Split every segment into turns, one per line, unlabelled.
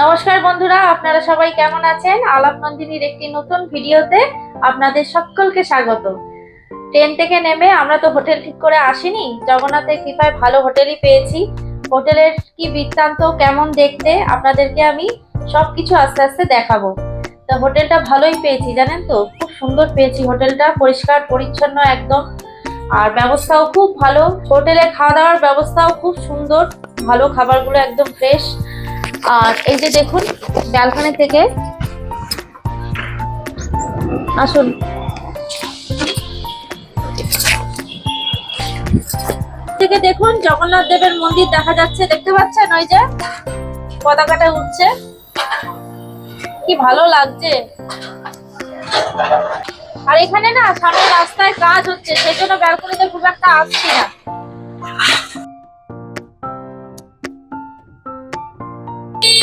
নমস্কার বন্ধুরা, আপনারা সবাই কেমন আছেন? আলাপ নন্দিনীর একটি নতুন ভিডিওতে আপনাদের সকলকে স্বাগত। ট্রেন থেকে নেমে আমরা তো হোটেল ঠিক করে আসিনি। জগন্নাথের কৃপায় ভালো হোটেলই পেয়েছি। হোটেলের কি বৃত্তান্ত, কেমন দেখতে, আপনাদেরকে আমি সবকিছু আস্তে আস্তে দেখাবো। তা হোটেলটা ভালোই পেয়েছি, জানেন তো? খুব সুন্দর পেয়েছি হোটেলটা, পরিষ্কার, পরিচ্ছন্ন, একদম আর ব্যবস্থাও খুব ভালো। হোটেলে খাওয়া দাওয়ার ব্যবস্থাও খুব সুন্দর। ভালো খাবারগুলো একদম ফ্রেশ আর এই যে দেখুন ব্যালকনি থেকে আসুন। থেকে দেখুন, জগন্নাথ দেবের মন্দির দেখা যাচ্ছে। দেখতে পাচ্ছেন ওই যে পতাকাটা উঠছে। কি ভালো লাগছে। আর এখানে না সামনে রাস্তায় কাজ হচ্ছে সেই জন্য ব্যালকনিতে খুব একটা আসছি না।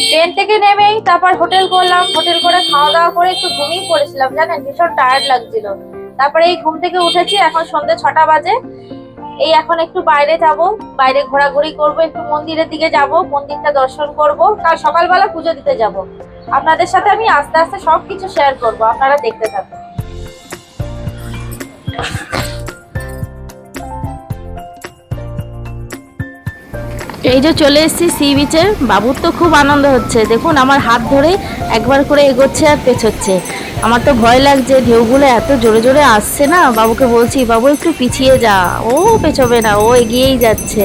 ট্রেন থেকে নেমেই তারপর হোটেল করলাম, হোটেল করে খাওয়া দাওয়া করে একটু ঘুমিয়ে পড়েছিলাম, জানেন? ভীষণ টায়ার্ড লাগছিল। তারপরে এই ঘুম থেকে উঠেছি, এখন সন্ধ্যে ছটা বাজে। এই এখন একটু বাইরে যাব, বাইরে ঘোরাঘুরি করব, একটু মন্দিরের দিকে যাব, মন্দিরটা দর্শন করব। কাল সকালবেলা পুজো দিতে যাব। আপনাদের সাথে আমি আস্তে আস্তে সবকিছু শেয়ার করব, আপনারা দেখতে থাকুন। এই যে চলে এসেছি সি বিচে বাবুর তো খুব আনন্দ হচ্ছে। দেখুন, আমার হাত ধরে একবার করে এগোচ্ছে আর পেছোচ্ছে। আমার তো ভয় লাগছে, ঢেউগুলো এত জোরে জোরে আসছে না। বাবুকে বলছি, বাবু, একটু পিছিয়ে যা। ও পেছবে না, ও এগিয়েই যাচ্ছে।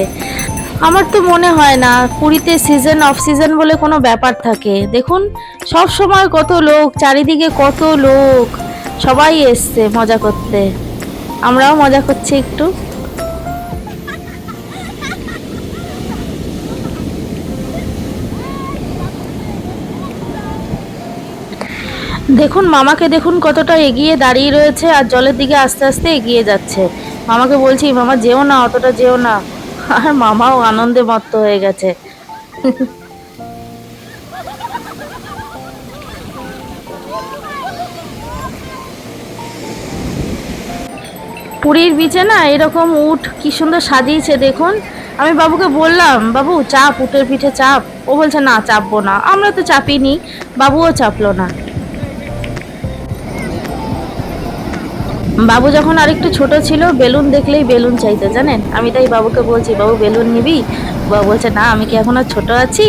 আমার তো মনে হয় না, পুরীতে সিজন অফ সিজন বলে কোনো ব্যাপার থাকে। দেখুন, সব সময় কত লোক, চারিদিকে কত লোক। সবাই এসছে মজা করতে। আমরাও মজা করছি একটু। দেখুন, মামাকে দেখুন কতটা এগিয়ে দাঁড়িয়ে রয়েছে আর জলের দিকে আস্তে আস্তে এগিয়ে যাচ্ছে। মামাকে বলছি, মামা, যেও না, অতটা যেও না। আর মামাও আনন্দে মত্ত হয়ে গেছে। পুরীর বিচে না এরকম উট কি সুন্দর সাজিয়েছে দেখুন। আমি বাবুকে বললাম, বাবু, চাপ, উটের পিঠে চাপ। ও বলছে, না, চাপবো না। আমরা তো চাপিনি বাবুও চাপলো না। বাবু যখন আরেকটু ছোট ছিল, বেলুন দেখলেই বেলুন চাইতো, জানেন? আমি তাই বাবুকে বলছি, বাবু, বেলুন নিবি? বাবু বলছে, না, আমি কি এখন আর ছোট আছি?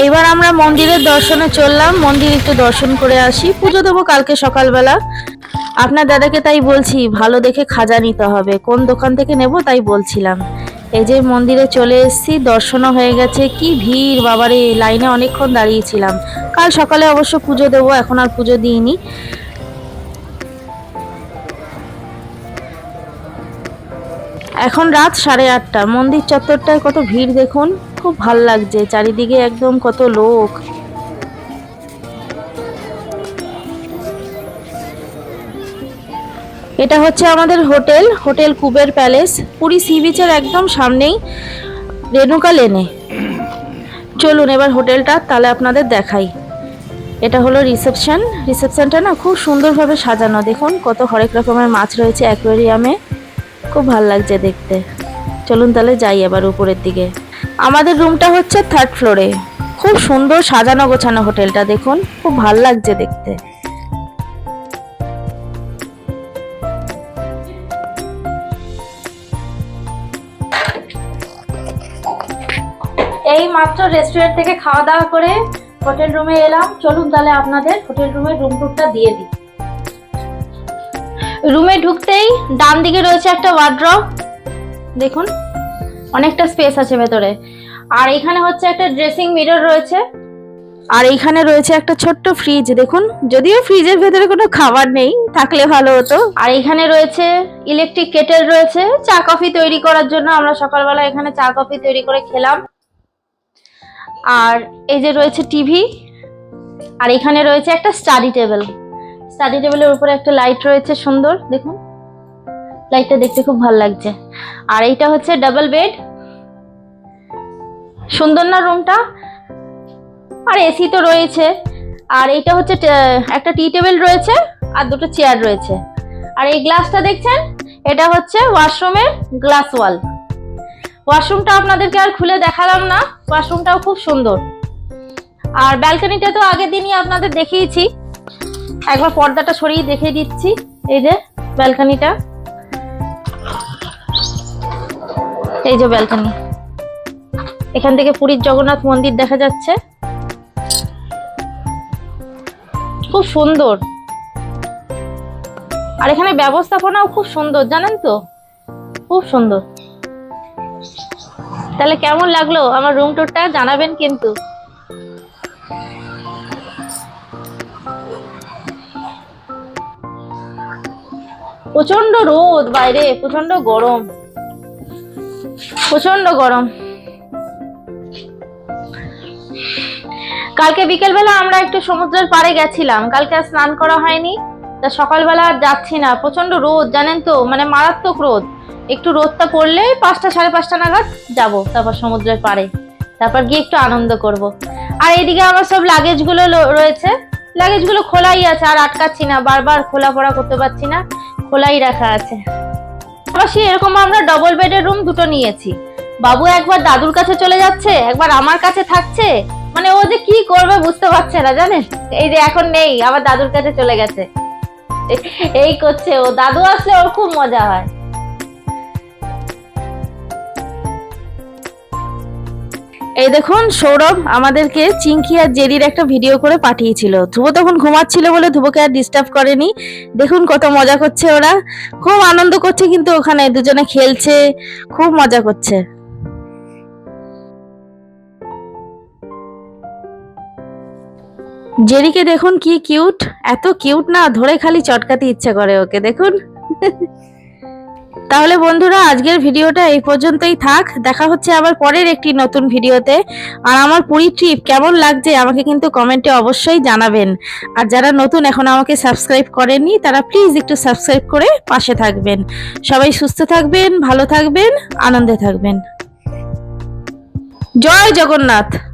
এইবার আমরা মন্দিরের দর্শনে চললাম। মন্দির একটু দর্শন করে আসি। পুজো দেবো কালকে সকালবেলা। আপনার দাদাকে তাই বলছি, ভালো দেখে খাজা নিতে হবে। কোন দোকান থেকে নেব তাই বলছিলাম। এই যে মন্দিরে চলে এসেছি, দর্শনও হয়ে গেছে। কি ভিড়, বাবারে, লাইনে অনেকক্ষণ দাঁড়িয়েছিলাম। কাল সকালে অবশ্য পুজো দেবো, এখন আর পুজো দিইনি। এখন রাত সাড়ে আটটা। মন্দির চত্বরটায় কত ভিড় দেখুন। খুব ভালো লাগছে, চারিদিকে একদম কত লোক। এটা হচ্ছে আমাদের hotel hotel Kuber palace. Puri sea বিচের একদম সামনেই, রেণুকা লেনে। চলুন এবার হোটেলটা, তাহলে আপনাদের দেখাই। এটা হলো রিসেপশন। রিসেপশনটা না খুব সুন্দরভাবে সাজানো। দেখুন, কত হরেক রকমের মাছ রয়েছে অ্যাকোয়ারিয়ামে। খুব ভালো লাগছে দেখতে। চলুন তাহলে যাই এবার উপরের দিকে। আমাদের রুমটা হচ্ছে থার্ড ফ্লোরে খুব সুন্দর সাজানো গোছানো হোটেলটা দেখুন, খুব ভালো লাগছে দেখতে। এই মাত্র রেস্টুরেন্ট থেকে খাওয়া দাওয়া করে হোটেল রুমে এলাম। চলুন তাহলে আপনাদের হোটেল রুমের রুম টুরটা দিয়ে দিই। রুমে ঢুকতেই ডান দিকে রয়েছে একটা ওয়ার্ড্রপ দেখুন অনেকটা স্পেস আছে ভেতরে। আর এখানে হচ্ছে একটা ড্রেসিং মিরর রয়েছে। আর এইখানে রয়েছে একটা ছোট্ট ফ্রিজ দেখুন। যদিও ফ্রিজের ভেতরে কোনো খাবার নেই, থাকলে ভালো হতো। আর এখানে রয়েছে ইলেকট্রিক কেটেল রয়েছে, চা কফি তৈরি করার জন্য আমরা সকালবেলা এখানে চা কফি তৈরি করে খেলাম। আর এই যে রয়েছে টিভি আর এখানে রয়েছে একটা স্টাডি টেবিল স্টাডি টেবিলের উপরে একটা লাইট রয়েছে সুন্দর, দেখুন। লাইটটা দেখতে খুব ভালো লাগছে। আর এইটা হচ্ছে ডাবল বেড সুন্দর না রুমটা আর এসি তো রয়েছে। আর এইটা হচ্ছে একটা টি টেবিল রয়েছে, আর দুটো চেয়ার রয়েছে। আর এই গ্লাসটা দেখছেন? এটা হচ্ছে ওয়াশরুমের গ্লাস ওয়াল ওয়াশরুমটা আপনাদেরকে আর খুলে দেখালাম না। ওয়াশরুমটাও খুব সুন্দর। আর ব্যালকনিটা তো আগের দিনই আপনাদের দেখিয়েছি। একবার পর্দাটা সরিয়ে দেখিয়ে দিচ্ছি। এই যে ব্যালকনিটা এই যে ব্যালকনি এখান থেকে পুরীর জগন্নাথ মন্দির দেখা যাচ্ছে। খুব সুন্দর। আর এখানে ব্যবস্থাপনাও খুব সুন্দর, জানেন তো? খুব সুন্দর। তাহলে কেমন লাগল আমার রুম টুরটা জানাবেন কিন্তু। প্রচণ্ড রোদ বাইরে প্রচণ্ড গরম। প্রচণ্ড গরম। কালকে বিকেলবেলা আমরা একটু সমুদ্রের পাড়ে গেছিলাম। কালকে আর স্নান করা হয়নি। তা সকালবেলা আর যাচ্ছি না। প্রচণ্ড রোদ, জানেন তো? মানে মারাত্মক রোদ। একটু রোদটা পড়লে পাঁচটা, সাড়ে পাঁচটা নাগাদ যাব, তারপর সমুদ্রের পাড়ে। তারপর গিয়ে একটু আনন্দ করব। আর এইদিকে আমার সব লাগেজগুলো রয়েছে। লাগেজগুলো খোলাই আছে, আর আটকাচ্ছি না। বারবার খোলা পড়া করতে পারছি না। খোলাই রাখা আছে। পাশাপাশি এরকম আমরা ডবল বেডের রুম দুটো নিয়েছি। বাবু একবার দাদুর কাছে চলে যাচ্ছে, একবার আমার কাছে থাকছে। মানে ও যে কি করবে বুঝতে পারছে না, জানেন? এই যে এখন নেই, আবার দাদুর কাছে চলে গেছে। এই করছে ও। দাদু আসলে ওর খুব মজা হয়। এই দেখুন, সৌরভ আমাদেরকে চিঙ্কি আর জেরির একটা ভিডিও করে পাঠিয়েছিল। ধ্রুব তখন ঘুমাচ্ছিল বলে ধ্রুবকে আর ডিস্টার্ব করেনি। দেখুন কত মজা করছে ওরা। খুব আনন্দ করছে কিন্তু ওখানে, দুজনে খেলছে, খুব মজা করছে। জেরিকে দেখুন কি কিউট এত কিউট না, ধরে খালি চটকাতে ইচ্ছে করে ওকে, দেখুন। তাহলে বন্ধুরা, আজকের ভিডিওটা এই পর্যন্তই থাক। দেখা হচ্ছে আবার পরের একটি নতুন ভিডিওতে। আর আমার পুরী ট্রিপ কেমন লাগছে আমাকে কিন্তু কমেন্টে অবশ্যই জানাবেন। আর যারা নতুন এখন আমাকে সাবস্ক্রাইব করেননি, তারা প্লিজ একটু সাবস্ক্রাইব করে পাশে থাকবেন। সবাই সুস্থ থাকবেন, ভালো থাকবেন, আনন্দে থাকবেন। জয় জগন্নাথ!